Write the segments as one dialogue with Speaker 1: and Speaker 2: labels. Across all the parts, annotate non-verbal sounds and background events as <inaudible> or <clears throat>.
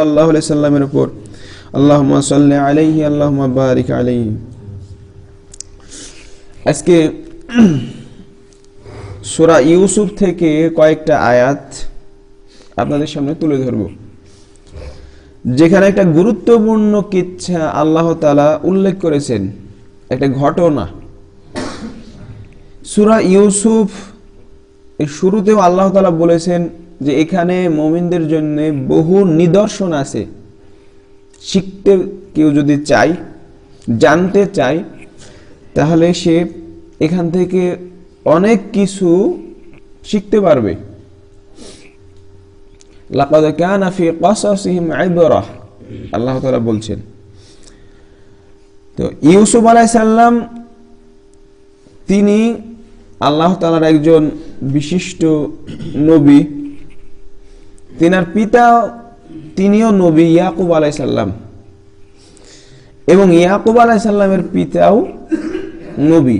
Speaker 1: আলাইহি সাল্লামের উপর। আল্লাহুম্মা সাল্লি আলাইহি, আল্লাহুম্মা বারিক আলাইহি। আজকে <clears throat> সূরা ইউসুফ থেকে কয়েকটা আয়াত আপনাদের সামনে তুলে ধরব। যেখানে একটা গুরুত্বপূর্ণ কিচ্ছা আল্লাহ তাআলা উল্লেখ করেছেন, একটা ঘটনা। সূরা ইউসুফ শুরুতেও আল্লাহ তাআলা বলেছেন যে এখানে মমিনদের জন্য বহু নিদর্শন আছে। শিখতে কেউ যদি চাই জানতে চায়, তাহলে সে এখান থেকে অনেক কিছু শিখতে পারবে। লাকাদ কানা ফি কাসাসিহিম আল্লাহ তাআলা বলছেন। তো ইউসুফ আলাইহিস সালাম, তিনি আল্লাহ তাআলার একজন বিশিষ্ট নবী। তিনার পিতা তিনিও নবী ইয়াকুব আলাইসাল্লাম এবং ইয়াকুব আলাইসাল্লামের পিতাও নবী।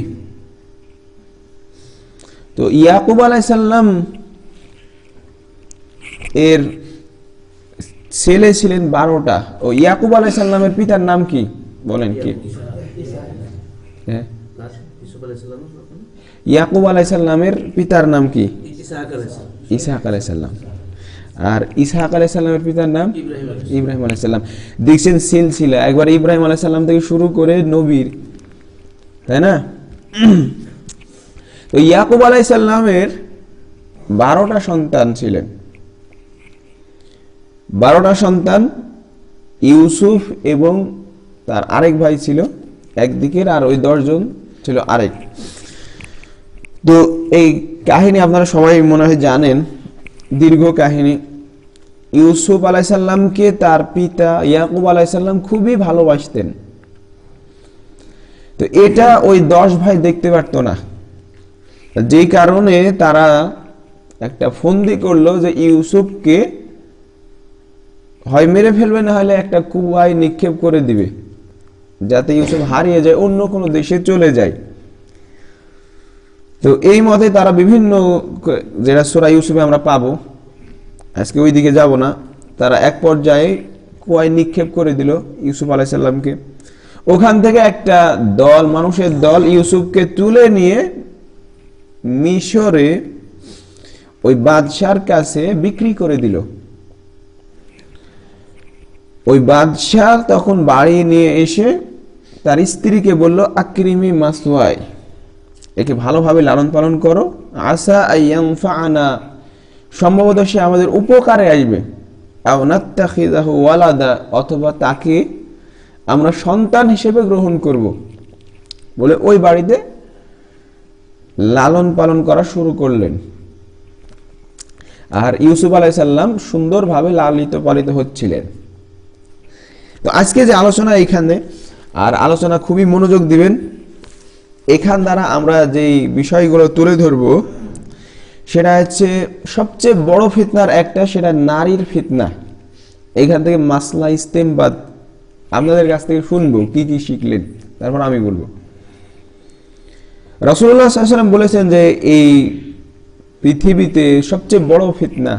Speaker 1: তো ইয়াকুব আলাইসাল্লাম এর ছেলে ছিলেন বারোটা। ও ইয়াকুব আলাইসাল্লামের পিতার নাম কি? বলেন কি। হ্যাঁ। ইয়াকুব আলাইসাল্লামের পিতার নাম কি? ইসাহাক আলাইসাল্লাম আর ইসাহাক আলাইসাল্লামের পিতার নাম ইব্রাহিম আলাইসাল্লাম। দেখছেন সিলসিলা। একবার ইব্রাহিম আলাইসাল্লাম থেকে শুরু করে নবীর, তাই না? তো ইয়াকুব আলাইসাল্লামের বারোটা সন্তান ছিলেন। বারোটা সন্তান ইউসুফ এবং তার আরেক ভাই ছিল একদিকের আর ওই দশজন ছিল আরেক। তো এই কাহিনী আপনারা সবাই মনে হয় জানেন। দীর্ঘ কাহিনী। ইউসুফ আলাইসাল্লামকে তার পিতা ইয়াকুব আলাইসাল্লাম খুবই ভালোবাসতেন। তো এটা ওই দশ ভাই দেখতে পারতো না। যে কারণে তারা একটা ফন্দি করল যে ইউসুফকে হয় মেরে ফেলবে, না হলে একটা কুয়ায় নিক্ষেপ করে দিবে, যাতে ইউসুফ হারিয়ে যায়, অন্য কোনো দেশে চলে যায়। তো এই মতে তারা বিভিন্ন যেটা সোরা ইউসুফে আমরা পাবো, আজকে ওই দিকে যাব না, তারা এক পর্যায়ে কুয়ায় নিক্ষেপ করে দিল ইউসুফ আলাইসাল্লামকে ওখান থেকে একটা দল, মানুষের দল ইউসুফকে তুলে নিয়ে মিশরে ওই বাদশার কাছে বিক্রি করে দিল। ওই বাদশাহ তখন বাড়ি নিয়ে এসে তার স্ত্রীকে বলল, আক্রিমি মাসওয়াই একে ভালোভাবে লালন পালন করো। আশা আনা সম্ভবত সে আমাদের উপকারে আসবে। ওয়ালাদা, অথবা তাকে আমরা সন্তান হিসেবে গ্রহণ করব। বলে ওই বাড়িতে লালন পালন করা শুরু করলেন। আর ইউসুফ আলাইসাল্লাম সুন্দরভাবে লালিত পালিত হচ্ছিলেন। তো আজকে যে আলোচনা এইখানে, আর আলোচনা খুবই মনোযোগ দিবেন এখান দ্বারা আমরা যেই বিষয়গুলো তুলে ধরব, সেটা হচ্ছে সবচেয়ে বড় ফিতনার একটা, সেটা নারীর ফিতনা। এখান থেকে মাসলা ইস্তেমবাদ আপনাদের কাছ থেকে শুনব, কি কি শিখলেন, তারপর আমি বলব। রসুল্লাহ সাল্লাম বলেছেন যে এই পৃথিবীতে সবচেয়ে বড় ফিতনা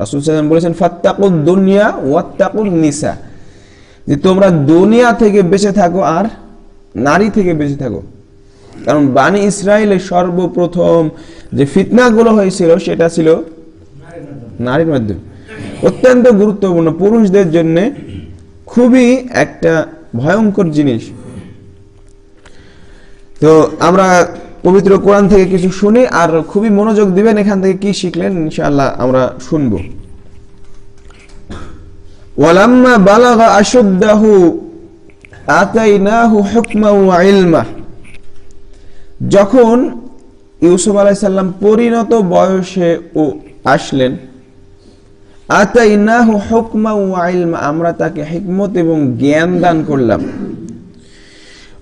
Speaker 1: রাসুল সাল্লাম বলেছেন ফাত্তাকুল দুনিয়া ওয়াত্তাকুল নিসা। যে তোমরা দুনিয়া থেকে বেঁচে থাকো আর নারী থেকে বেঁচে থাকো। কারণ বানি ইসরায়েলের সর্বপ্রথম যে ফিতনাগুলো হয়েছিল, সেটা ছিল নারীর মাধ্যমে। অত্যন্ত গুরুত্বপূর্ণ। পুরুষদের জন্য খুবই একটা ভয়ঙ্কর জিনিস। তো আমরা পবিত্র কোরআন থেকে কিছু শুনি আর খুবই মনোযোগ দিবেন এখান থেকে কি শিখলেন, ইনশাআল্লাহ আমরা শুনব। ওয়ালাম্মা বালাগা আশুদ্দাহু আতাইনাহু হুকমা ওয়া ইলমা যখন ইউসুফ আলাইসাল্লাম পরিণত বয়সে ও আসলেন আতাইনাহু হুকমা ওয়া ইলমা আমরা তাকে হিকমত এবং জ্ঞান দান করলাম।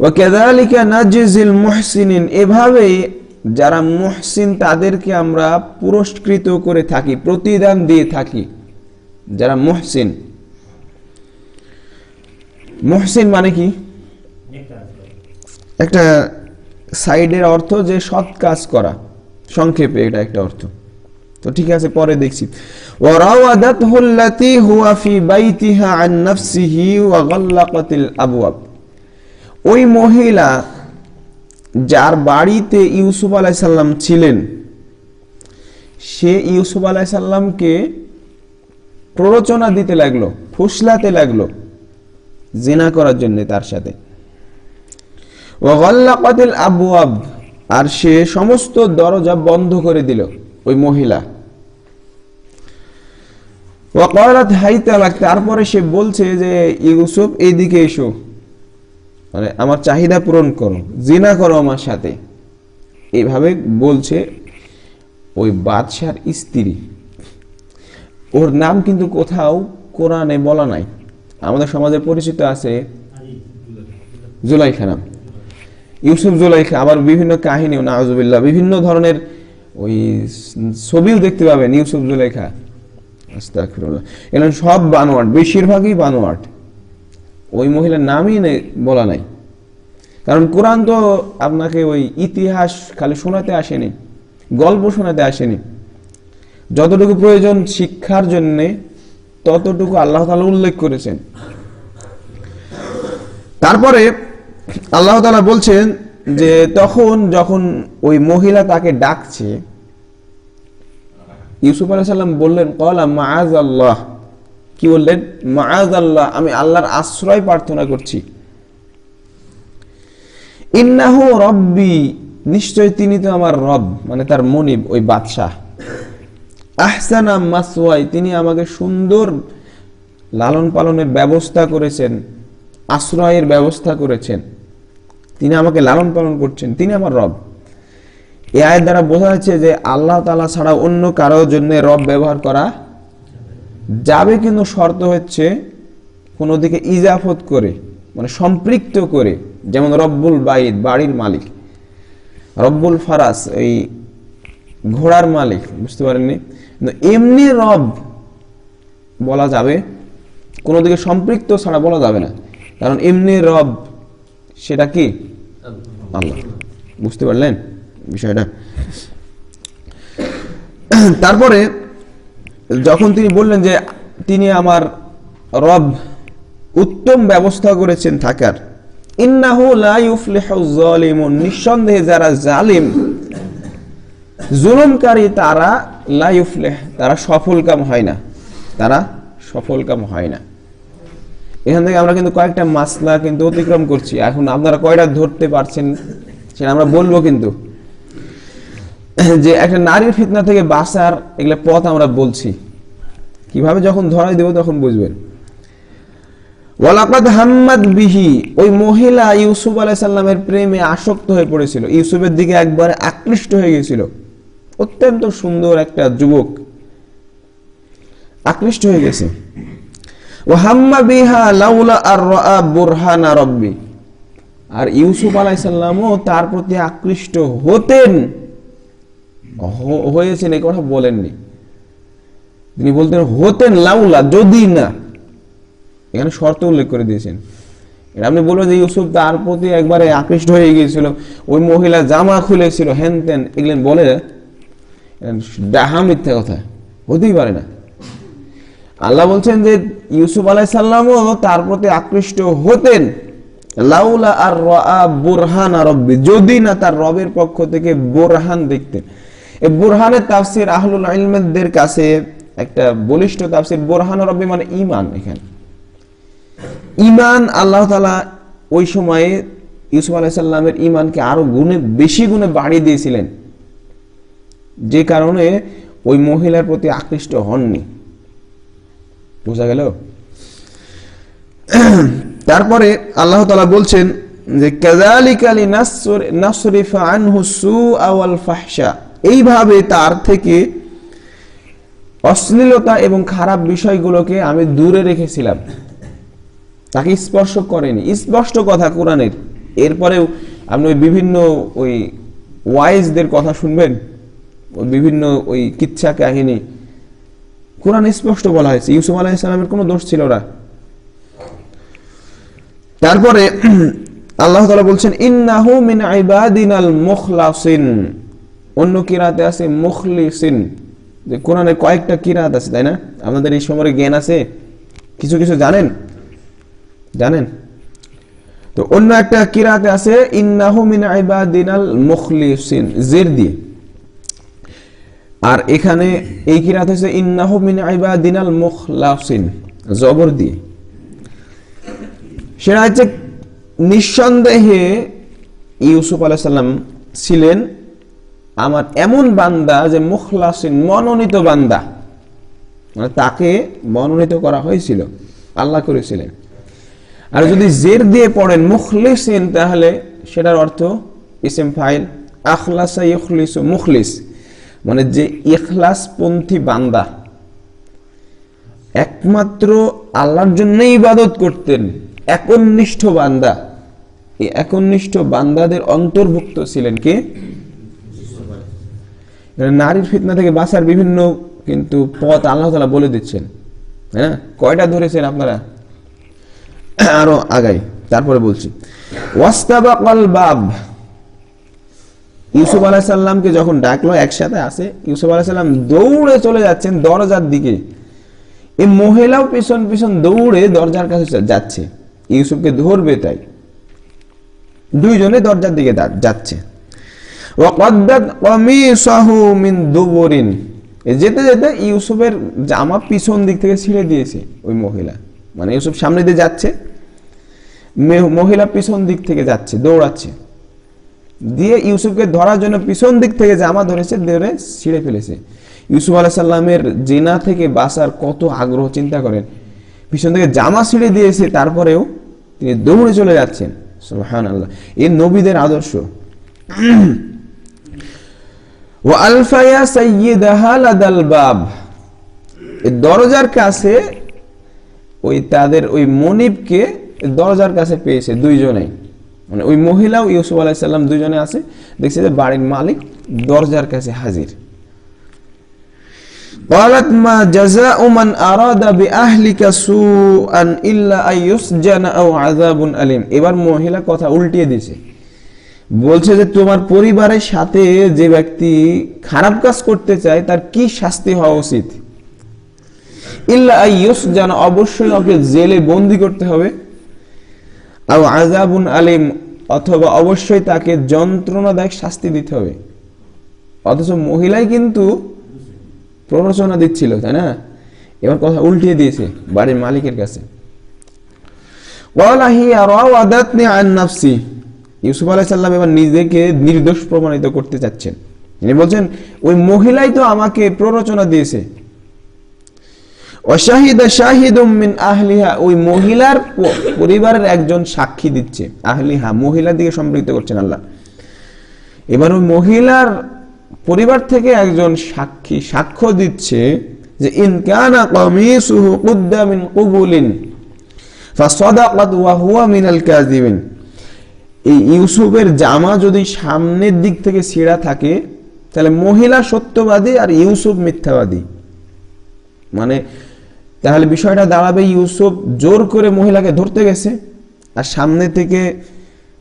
Speaker 1: ওয়া কাযালিকা নাজিজিল মুহসিনিন এভাবেই যারা মুহসিন তাদেরকে আমরা পুরস্কৃত করে থাকি প্রতিদান দিয়ে থাকি যারা মুহসিন। মুহসিন মানে কি? একটা সাইডের অর্থ যে সৎ কাজ করা সংক্ষেপে এটা একটা অর্থ তো ঠিক আছে পরে দেখছি وراودته التي هو في بيتها عن نفسه وغلقت الابواب ওই মহিলা যার বাড়িতে ইউসুফ আলাইসাল্লাম ছিলেন সে ইউসুফ আলাইসাল্লামকে প্ররোচনা দিতে লাগলো ফুসলাতে লাগলো জিনা করার জন্য তার সাথে ওয়াল্লাকাতিল আবওয়াব আর সে সমস্ত দরজা বন্ধ করে দিল ওই মহিলা। ওয়াকালাত তারপরে সে বলছে যে ইউসুফ এইদিকে এসো। মানে আমার চাহিদা পূরণ করো জিনা করো আমার সাথে। এইভাবে বলছে ওই বাদশার স্ত্রী। ওর নাম কিন্তু কোথাও কোরআনে বলা নাই। আমাদের সমাজে পরিচিত আছে জুলাইখা নাম ইউসুফ জুলাইখা আবার বিভিন্ন কাহিনী নাজুবিল্লাহ বিভিন্ন ধরনের ওই ছবিও দেখতে পাবেন ইউসুফ জুলাইখা। আস্তাগফিরুল্লাহ। এগুলো সব বানোয়াট, বেশিরভাগই বানোয়াট। ওই মহিলার নামই বলা নাই। কারণ কোরআন তো আপনাকে ওই ইতিহাস খালি শোনাতে আসেনি, গল্প শোনাতে আসেনি। যতটুকু প্রয়োজন শিক্ষার জন্যে, ততটুকু আল্লাহ তাআলা উল্লেখ করেছেন। তারপরে আল্লাহ তাআলা বলছেন যে তখন যখন ওই মহিলা তাকে ডাকছে, ইউসুফ আলাইহিস সালাম বললেন, কলা মাআজ আল্লাহ কি বললেন? মাআজ আল্লাহ আমি আল্লাহর আশ্রয় প্রার্থনা করছি। ইন্নাহু রব্বি, নিশ্চয় তিনি তো আমার রব মানে তার মনিব, ওই বাদশাহ। আহসানা মাসওয়াই, তিনি আমাকে সুন্দর লালন পালনের ব্যবস্থা করেছেন। আশ্রয়ের ব্যবস্থা করেছেন। তিনি আমাকে লালন পালন করছেন। তিনি আমার রব। এ আয়ের দ্বারা বোঝা যাচ্ছে যে আল্লাহ তালা ছাড়া অন্য কারোর জন্য রব ব্যবহার করা যাবে কিন্তু শর্ত হচ্ছে কোনো দিকে ইজাফত করে মানে সম্পৃক্ত করে, যেমন রব্বুল বাইদ বাড়ির মালিক। রব্বুল ফারাস, এই ঘোড়ার মালিক, বুঝতে পারেননি? এমনি রব বলা যাবে, কোনো দিকে সম্পৃক্ত ছাড়া বলা যাবে না। কারণ এমনি রব, সেটা কি? আল্লাহ। বুঝতে পারলেন বিষয়টা? তারপরে যখন তিনি বললেন যে তিনি আমার রব উত্তম ব্যবস্থা করেছেন থাকার, ইন্নাহু নিঃসন্দেহে যারা জালিম, জুলুমকারী তারা লা ইউফলিহ, তারা সফলকাম হয় না। তারা সফলকাম হয় না। এখান থেকে আমরা কিন্তু কয়েকটা মাসলা কিন্তু অতিক্রম করছি। এখন আপনারা কয়টা ধরতে পারছেন সেটা আমরা বলব কিন্তু। যে একটা নারীর ফিতনা থেকে বাঁচার এগুলো পথ আমরা বলছি। কীভাবে যখন ধরাই দেব তখন বুঝবেন। ওয়ালাকাদ হাম্মাদ বিহি, ওই মহিলা ইউসুফ আলাইসাল্লামের প্রেমে আসক্ত হয়ে পড়েছিল। ইউসুফের দিকে একবারে আকৃষ্ট হয়ে গেছিল অত্যন্ত সুন্দর একটা যুবক। আকৃষ্ট হয়ে গেছে। ও হাম্মা বিহা লাউলা আর রা বুরহানা রব্বি। আর ইউসুফ আলাইসাল্লামও তার প্রতি আকৃষ্ট হতেন। হয়েছেন এই কথা বলেননি। তিনি বলতেন, হতেন লাউলা, যদি না। এখানে শর্ত উল্লেখ করে দিয়েছেন। এটা আপনি বলবেন যে ইউসুফ তার প্রতি একবারে আকৃষ্ট হয়ে গিয়েছিল, ওই মহিলা জামা খুলেছিল হেন তেন এগুলেন বলে ডাহা মিথ্যা কথা, হতেই পারে না। আল্লাহ বলছেন যে ইউসুফ আলাইসাল্লামও তার প্রতি আকৃষ্ট হতেন। লাউলা আর বুরহান রব্বি, যদি না তার রবের পক্ষ থেকে বোরহান দেখতেন। এই বোরহানের তাফসির আহলুল ইলমদের কাছে একটা বলিষ্ঠ তাফসির, বোরহান রব্বি মানে ঈমান এখানে। ঈমান আল্লাহ তাআলা ওই সময়ে ইউসুফ আলাইসাল্লামের ঈমানকে আরও গুণে, বেশি গুণে বাড়িয়ে দিয়েছিলেন। যে কারণে ওই মহিলার প্রতি আকৃষ্ট হননি। বোঝা গেল? <clears throat> তারপরে আল্লাহ তালা বলছেন যে কাজালিকালি নাসরিফা আনহু সুআ ওয়াল ফাহশা। এইভাবে তার থেকে অশ্লীলতা এবং খারাপ বিষয়গুলোকে আমি দূরে রেখেছিলাম। তাকে স্পর্শ করেনি। স্পষ্ট কথা কোরআনের। এরপরেও আপনি ওই বিভিন্ন ওই ওয়াইজদের কথা শুনবেন, বিভিন্ন ওই কিচ্ছা কাহিনী। কোরআন স্পষ্ট বলা হয়েছে। ইউসুফ আলাহ ইসলামের কোনো দোষ ছিল না। তারপরে আল্লাহ তালা বলছেন, ইন্নাহু মিন ইবাদিনাল মুখলাসিন। অন্য কিরাতে আছে মুখলিসিন। যে কোরআনের কয়েকটা কিরাত আছে, তাই না? আপনাদের এই সময় জ্ঞান আছে। কিছু কিছু জানেন? জানেন? তো অন্য একটা কিরাতে আছে, ইন্নাহু মিন ইবাদিনাল মুখলিসিন। জের দিয়ে। আর এখানে এই কিরাত হচ্ছে ইন্নাহু মিন ইবাদিনাল মুখলাসিন জবর দিয়ে। সেটা হচ্ছে নিঃসন্দেহে ইউসুফ আলাইহিস সালাম ছিলেন আমার এমন বান্দা যে মুখলাসিন মনোনীত বান্দা। মানে তাকে মনোনীত করা হয়েছিল। আল্লাহ করেছিলেন। আর যদি জের দিয়ে পড়েন মুখলিসিন, তাহলে সেটার অর্থ ইসেম ফাইল, আখলাসা ইখলিস মুখলিস। মানে যে ইখলাসপন্থী বান্দা একমাত্র আল্লাহর জন্যই ইবাদত করতেন, একনিষ্ঠ বান্দা। এই একনিষ্ঠ বান্দাদের অন্তর্ভুক্ত ছিলেন কে? নারীর ফিতনা থেকে বাঁচার বিভিন্ন কিন্তু পথ আল্লাহ তালা বলে দিচ্ছেন হ্যাঁ কয়টা ধরেছেন আপনারা? আরও আগাই, তারপরে বলছি। ওয়াস্তাবাকাল বাব ইউসুফ আলাহ সাল্লামকে যখন ডাকলো, একসাথে আসে, ইউসুফ আলাহ সাল্লাম দৌড়ে চলে যাচ্ছেন দরজার দিকে। এই মহিলাও পিছন পিছন দৌড়ে দরজার কাছে যাচ্ছে। ইউসুফকে ধরবে তাই। দুইজনে দরজার দিকে যাচ্ছে। যেতে যেতে ইউসুফের জামা পিছন দিক থেকে ছিঁড়ে দিয়েছে ওই মহিলা। মানে ইউসুফ সামনে দিয়ে যাচ্ছে মহিলা পিছন দিক থেকে যাচ্ছে, দৌড়াচ্ছে। দিয়ে ইউসুফকে ধরার জন্য পিছন দিক থেকে জামা ধরেছে, ধরে ছিঁড়ে ফেলেছে। ইউসুফ আলাহ সাল্লামের জেনা থেকে বাঁচার কত আগ্রহ, চিন্তা করেন। পিছন থেকে জামা ছিঁড়ে দিয়েছে, তারপরেও তিনি দৌড়ে চলে যাচ্ছেন। সুবহান আল্লাহ এই নবীদের আদর্শ। <clears throat> ও আলফায়া লাদাল বাব। দরজার কাছে ওই তাদের ওই মনিবকে দরজার কাছে পেয়েছে দুইজনেই। মানে ওই মহিলাও ইউসুফ আলাইসাল্লাম দুইজনে আছে দেখছে যে বাড়ির মালিক দরজার কাছে হাজির قالت ما جزاء من أراد بأهلك سوءا إلا أن يسجن أو عذاب أليم এবার মহিলা কথা উল্টিয়ে দিয়েছে বলছে যে তোমার পরিবারের সাথে যে ব্যক্তি খারাপ কাজ করতে চায় তার কি শাস্তি হওয়া উচিত ইল্লা আইয়ুস যেন অবশ্যই ওকে জেলে বন্দি করতে হবে আর আজাবুন আলিম, অথবা অবশ্যই তাকে যন্ত্রণাদায়ক শাস্তি দিতে হবে। অথচ মহিলাই কিন্তু প্ররোচনা দিচ্ছিল, তাই না? এবার কথা উল্টিয়ে দিয়েছে বাড়ির মালিকের কাছে। ইউসুফ আলাইহিস সালাম এবার নিজেকে নির্দোষ প্রমাণিত করতে চাচ্ছেন। তিনি বলছেন, ওই মহিলাই তো আমাকে প্ররোচনা দিয়েছে। অশাহিদা শাহিদুম মিন আহলিহা, ওই মহিলার পরিবারের একজন সাক্ষী দিচ্ছে। আহলিহা দিকে সম্পৃক্ত করছেন আল্লাহ। এবার ওই মহিলার পরিবার থেকে একজন সাক্ষী, সাক্ষ্য দিচ্ছে যে ইনকানা কামিসুহু কুদ্দা মিন কুবুলিন ওয়া হুয়া মিনাল কাযিবিন। এই ইউসুফের জামা যদি সামনের দিক থেকে ছেঁড়া থাকে, তাহলে মহিলা সত্যবাদী আর ইউসুফ মিথ্যাবাদী। মানে তাহলে বিষয়টা দাঁড়াবে ইউসুফ জোর করে মহিলাকে ধরতে গেছে। আর সামনে থেকে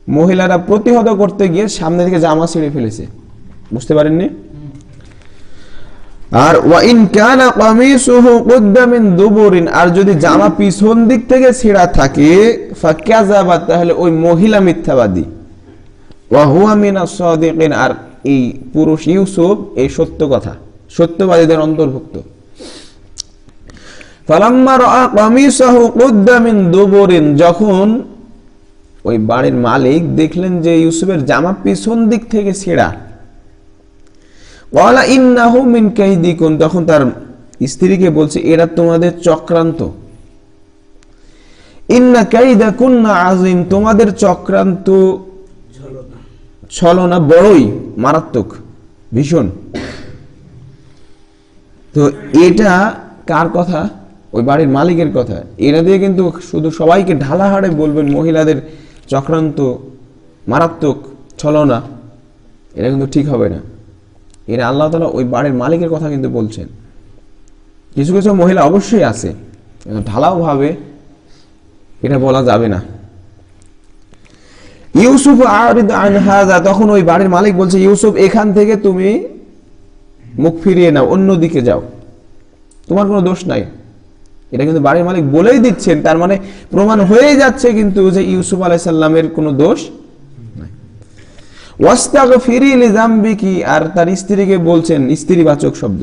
Speaker 1: মহিলারা প্রতিহত করতে গিয়ে সামনে থেকে জামা ছিঁড়ে ফেলেছে। বুঝতে পারেননি? আর ওয়াইন কানা কামিসুহু কুদ্দা মিন দুবুরিন, আর যদি জামা পিছন দিক থেকে ছেঁড়া থাকে, ফাকাযাবা, তাহলে ওই মহিলা মিথ্যাবাদী। ওয়া হুয়া মিনাস সাদিকিন, আর এই পুরুষ ইউসুফ, এই সত্য কথা, সত্যবাদীদের অন্তর্ভুক্ত ফালাম্মা রাআ কামিসাহু কুদ্দা মিন দুবুরিন যখন ওই বাড়ির মালিক দেখলেন যে ইউসুফের জামা পিছন দিক থেকে ছেঁড়া। তখন তার স্ত্রীকে বলছে, এরা তোমাদের চক্রান্ত। ইন্না কাইদাকুন্না আযীম, তোমাদের চক্রান্ত ছলনা বড়ই, মারাত্মক, ভীষণ। তো এটা কার কথা? ওই বাড়ির মালিকের কথা। এরা দিয়ে কিন্তু শুধু সবাইকে ঢালাহাড়ে বলবেন, মহিলাদের চক্রান্ত, মারাত্মক ছলনা। এটা কিন্তু ঠিক হবে না। এরা আল্লাহ তালা ওই বাড়ির মালিকের কথা কিন্তু বলছেন। কিছু কিছু মহিলা অবশ্যই আছে। কিন্তু ঢালাও ভাবে এটা বলা যাবে না। ইউসুফ আরিদ আন তখন ওই বাড়ির মালিক বলছে, ইউসুফ, এখান থেকে তুমি মুখ ফিরিয়ে নাও, অন্যদিকে যাও। তোমার কোনো দোষ নাই। এটা কিন্তু বাড়ির মালিক বলেই দিচ্ছেন, তার মানে প্রমাণ হয়ে যাচ্ছে কিন্তু যে ইউসুফ আলাইসাল্লামের কোনো দোষ ওয়াস্তাগ ফিরি জাম্বিকি আর তার স্ত্রীকে বলছেন, স্ত্রীবাচক শব্দ।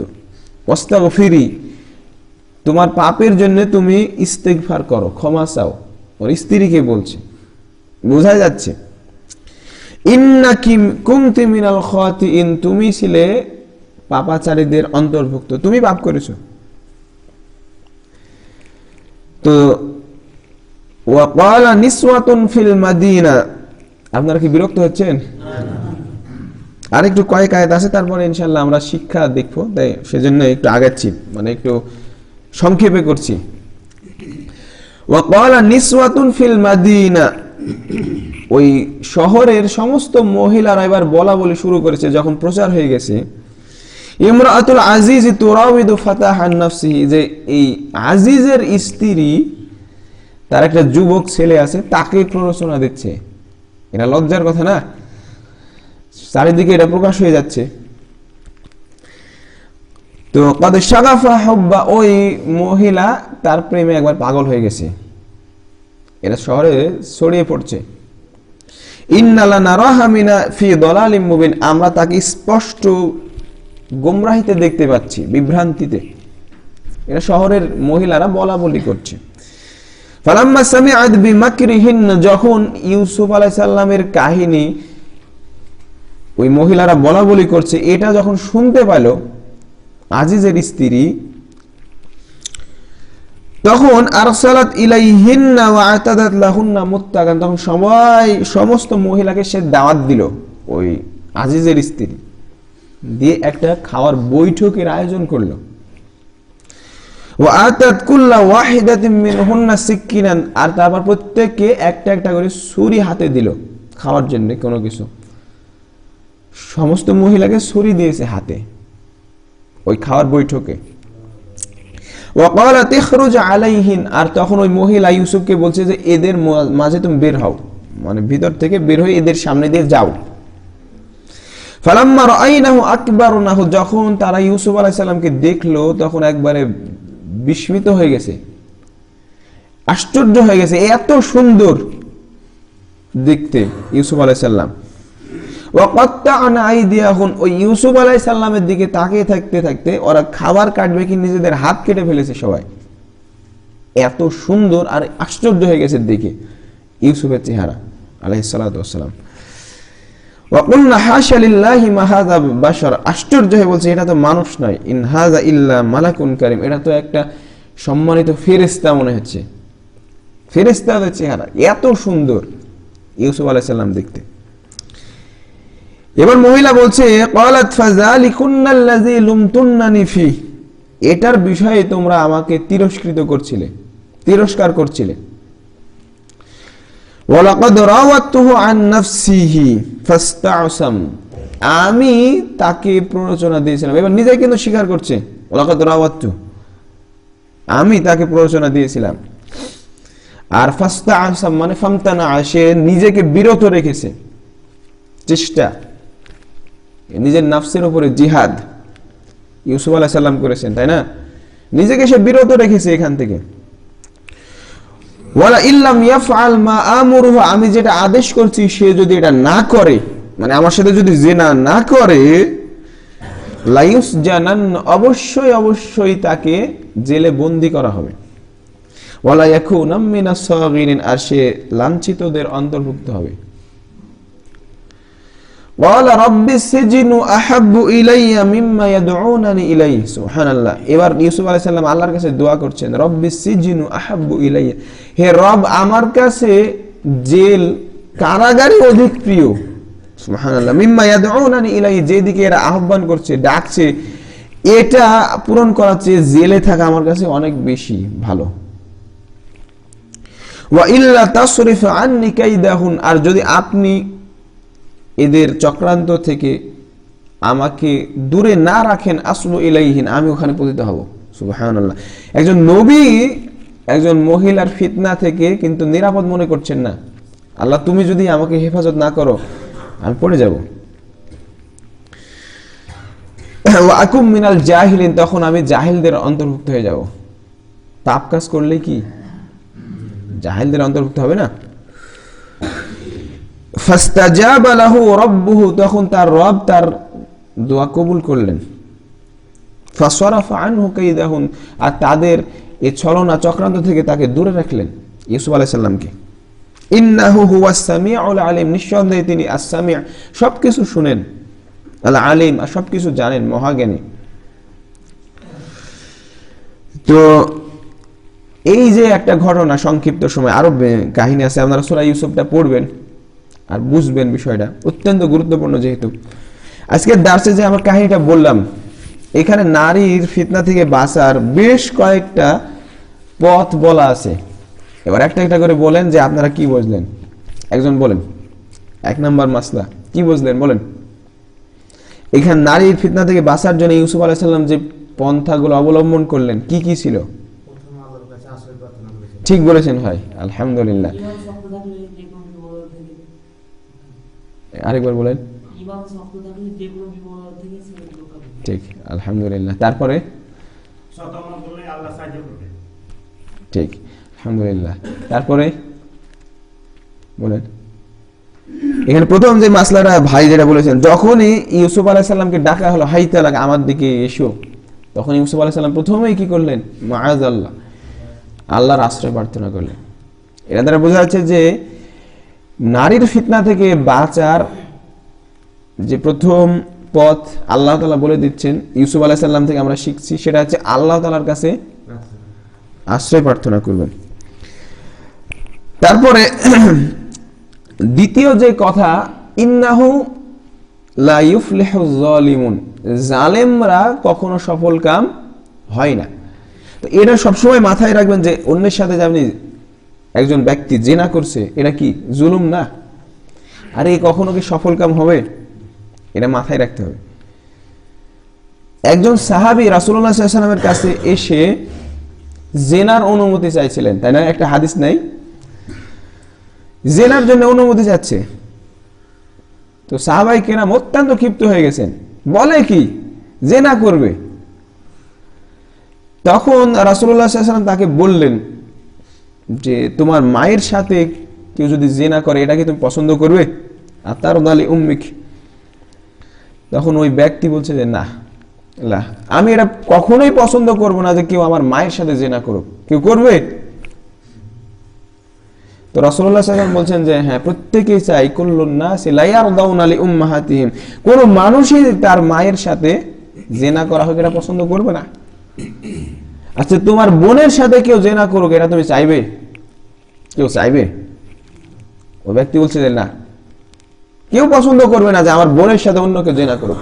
Speaker 1: ওয়াস্তাগ ফিরি তোমার পাপের জন্য তুমি ইস্তেগফার করো, ক্ষমা চাও, ওর স্ত্রীকে বলছে। বোঝা যাচ্ছে। ইন্নাকি কুমতি মিনাল খাতিইন, তুমি ছিলে পাপাচারীদের অন্তর্ভুক্ত। তুমি পাপ করেছ। তো ওয়াকালা নিসওয়াতুন ফিল মাদিনা। আপনারা কি বিরক্ত হচ্ছেন? আর একটু কয়েক আয়াত আছে, তারপরে ইনশাল্লাহ আমরা শিক্ষা দেখব। তাই সেজন্য একটু আগাচ্ছি মানে একটু সংক্ষেপে করছি। ওয়াকালা নিসওয়াতুন ফিল মাদিনা। ওই শহরের সমস্ত মহিলারা এবার বলা বলি শুরু করেছে, যখন প্রচার হয়ে গেছে ইমরাতুল আজিজ তুরাউইদু ফাতাহান নাফসিহি যে এই আজিজের স্ত্রী, তার একটা যুবক ছেলে আছে, তাকে প্ররোচনা দিচ্ছে। এটা লজ্জার কথা না? চারিদিকে এটা প্রকাশ হয়ে যাচ্ছে। তো কদ শাগাফা হব্বা, ওই মহিলা তার প্রেমে একবার পাগল হয়ে গেছে। এটা শহরে ছড়িয়ে পড়ছে। ইন্নালা নারাহামিনা ফি দলালিম মুবিন, আমরা তাকে স্পষ্ট গোমরাহিতে দেখতে পাচ্ছি, বিভ্রান্তিতে। এটা শহরের মহিলারা বলা বলি করছে। যখন ইউসুফ আলাইহিস সালামের কাহিনী ওই মহিলারা বলা বলি করছে, এটা যখন শুনতে পেল আজিজের স্ত্রী, তখন আরসালাত ইলাইহিন্না ওয়া আতাদাত লাহুন্না মুত্তাকান তখন সবাই সমস্ত মহিলাকে সে দাওয়াত দিল ওই আজিজের স্ত্রী। দিয়ে একটা খাওয়ার বৈঠকের আয়োজন করল। আর তারপর প্রত্যেককে একটা একটা করে হাতে দিল খাওয়ার জন্য কোনো কিছু। সমস্ত মহিলাকে ছুরি দিয়েছে হাতে ওই খাওয়ার বৈঠকে। ওয়াকালা তেখরুজ আলাইহিন, আর তখন ওই মহিলা ইউসুফকে বলছে যে, এদের মাঝে তুমি বের হও। মানে ভিতর থেকে বের হয়ে এদের সামনে দিয়ে যাও। ফালাম্মা রাআইনাহু আকবারনাহু যখন তারা ইউসুফ আলাইহিস সালামকে দেখল, তখন একবারে বিস্মিত হয়ে গেছে। আশ্চর্য হয়ে গেছে, এত সুন্দর দেখতে ইউসুফ আলাইহিস সালাম ওই ইউসুফ আলাইহিস সালামের দিকে তাকিয়ে থাকতে থাকতে ওরা খাবার কাটবে কি নিজেদের হাত কেটে ফেলেছে সবাই। এত সুন্দর আর আশ্চর্য হয়ে গেছে দেখে ইউসুফের চেহারা ওয়াসসালাম আশ্চর্য হয়ে বলছে, এটা তো মানুষ নয়। ইল্লা মালাকুন এটা তো একটা সম্মানিত মনে হচ্ছে। চেহারা এত সুন্দর ইউসুফ আলাইহিস সালাম দেখতে। এবার মহিলা বলছে এটার বিষয়ে তোমরা আমাকে তিরস্কৃত করছিলে, তিরস্কার করছিলে। ওয়ালাকাদ রাওয়াতুহু আন নাফসিহি ফাস্তাউসাম। আমি তাকে প্ররোচনা দিয়েছিলাম। এবার নিজে কিন্তু স্বীকার করছে আমি তাকে প্ররোচনা দিয়েছিলাম। আর ফাস্তাউসাম মানে ফামতানা, সে নিজেকে বিরত রেখেছে। চেষ্টা। নিজের নাফসের উপরে জিহাদ। ইউসুফ আলাহ সাল্লাম করেছেন, তাই না? নিজেকে সে বিরত রেখেছে এখান থেকে। ওয়ালা ইল্লাম ইয়াফআল মা আমুরুহু, আমি যেটা আদেশ করছি সে যদি এটা না করে মানে আমার সাথে যদি জেনা না করে লাইউস জানান অবশ্যই অবশ্যই তাকে জেলে বন্দি করা হবে। ওয়ালা ইয়াকুনাম মিনাস সাগিরিন, আর সে লাঞ্ছিতদের অন্তর্ভুক্ত হবে। যেদিকে এরা আহ্বান করছে, ডাকছে, এটা পূরণ করার চেয়ে জেলে থাকা আমার কাছে অনেক বেশি ভালো। আর যদি আপনি এদের চক্রান্ত থেকে আমাকে দূরে না রাখেন আসব ইলাইহীন, আমি ওখানে পতিত হব। সুবহানাল্লাহ। একজন নবী, একজন মহিলার ফিতনা থেকে কিন্তু নিরাপদ মনে করছেন না। আল্লাহ, তুমি যদি আমাকে হেফাজত না করো, আমি পড়ে যাব। আকুম মিনাল জাহিলিন, তখন আমি জাহিলদের অন্তর্ভুক্ত হয়ে যাব। পাপ কাজ করলে কি? জাহিলদের অন্তর্ভুক্ত হবে না? ফাস্তাজাবা লাহু রাব্বুহু, তখন তার রব তার দোয়া কবুল করলেন। ফাসরাফা আর তাদের এই ছলনা চক্রান্ত থেকে তাকে দূরে রাখলেন ইউসুফ আলিম, নিঃসন্দেহে তিনি শুনেন, আল আলিম, আর সবকিছু জানেন, মহাজ্ঞানী। তো এই যে একটা ঘটনা, সংক্ষিপ্ত সময়, আরও কাহিনী আছে, আপনারা সূরা ইউসুফটা পড়বেন। আর বুঝবেন বিষয়টা। অত্যন্ত গুরুত্বপূর্ণ যেহেতু। আজকে দার্সে যে আমার কাহিনীটা বললাম এখানে নারীর ফিতনা থেকে বাঁচার বেশ কয়েকটা পথ বলা আছে। এবার একটা একটা করে বলেন যে আপনারা কি বুঝলেন। একজন বলেন এক নাম্বার মাসলা কি বুঝলেন? বলেন। এখানে নারীর ফিতনা থেকে বাঁচার জন্য ইউসুফ আলাইসাল্লাম যে পন্থাগুলো অবলম্বন করলেন কি কি ছিল? ঠিক বলেছেন ভাই আলহামদুলিল্লাহ
Speaker 2: ইমান শক্ত থাকলে যে কোনো বিপদ থেকে
Speaker 1: আরেকবার বলেন। ঠিক, আলহামদুলিল্লাহ। তারপরে? ঠিক, আলহামদুলিল্লাহ। তারপরে? বলেন। এখানে প্রথম যে মাসলাটা, ভাই যেটা বলেছেন, যখনই ইউসুফ আলাইসাল্লামকে ডাকা হলো, হাইতে লাগা আমার দিকে এসো। তখন ইউসুফ আলাইসাল্লাম প্রথমেই কি করলেন? মায়াজ আল্লাহ আল্লাহর আশ্রয় প্রার্থনা করলেন। এটা দ্বারা বোঝা যাচ্ছে যে নারীর ফিতনা থেকে বাঁচার যে প্রথম পথ আল্লাহ তালা বলে দিচ্ছেন, ইউসুফ আলাইসাল্লাম থেকে আমরা শিখছি, সেটা হচ্ছে আল্লাহ তালার কাছে আশ্রয় প্রার্থনা করবেন তারপরে <clears throat> দ্বিতীয় যে কথা, ইন্নাহু লা ইউফলিহু যালিমুন। জালেমরা কখনো সফল কাম হয় না। তো এটা সবসময় মাথায় রাখবেন যে অন্যের সাথে যে আপনি একজন ব্যক্তি জেনা করছে, এটা কি জুলুম না? আরে কখনো কি সফল কাম হবে? এটা মাথায় রাখতে হবে। একজন সাহাবি রাসুল্লাহ সাল্লামের কাছে এসে জেনার অনুমতি চাইছিলেন, তাই না? একটা হাদিস নাই? জেনার জন্য অনুমতি চাচ্ছে। তো সাহাবাই কেরাম অত্যন্ত ক্ষিপ্ত হয়ে গেছেন। বলে কি? জেনা করবে। তখন রাসুল্লাহ সাল্লাম তাকে বললেন যে তোমার মায়ের সাথে কেউ যদি জেনা করে এটা কি তুমি পছন্দ করবে? আর তার দালি উম্মিক। তখন ওই ব্যক্তি বলছে যে না লা, আমি এটা কখনোই পছন্দ করব না যে কেউ আমার মায়ের সাথে জেনা করুক। কেউ করবে? তো রসল্লাহ সাল্লাম বলছেন যে হ্যাঁ প্রত্যেকেই চাই কুল্লুন না সে লাইয়ার দাউন আলী উম্মাহাতিহিম। কোনো মানুষই তার মায়ের সাথে জেনা করা হোক এটা পছন্দ করবে না। আচ্ছা তোমার বোনের সাথে কেউ জেনা করুক, এটা তুমি চাইবে? কেউ চাইবে? ও ব্যক্তি বলছে যে না। কেউ পছন্দ করবে না যে আমার বোনের সাথে অন্য কেউ জেনা করুক।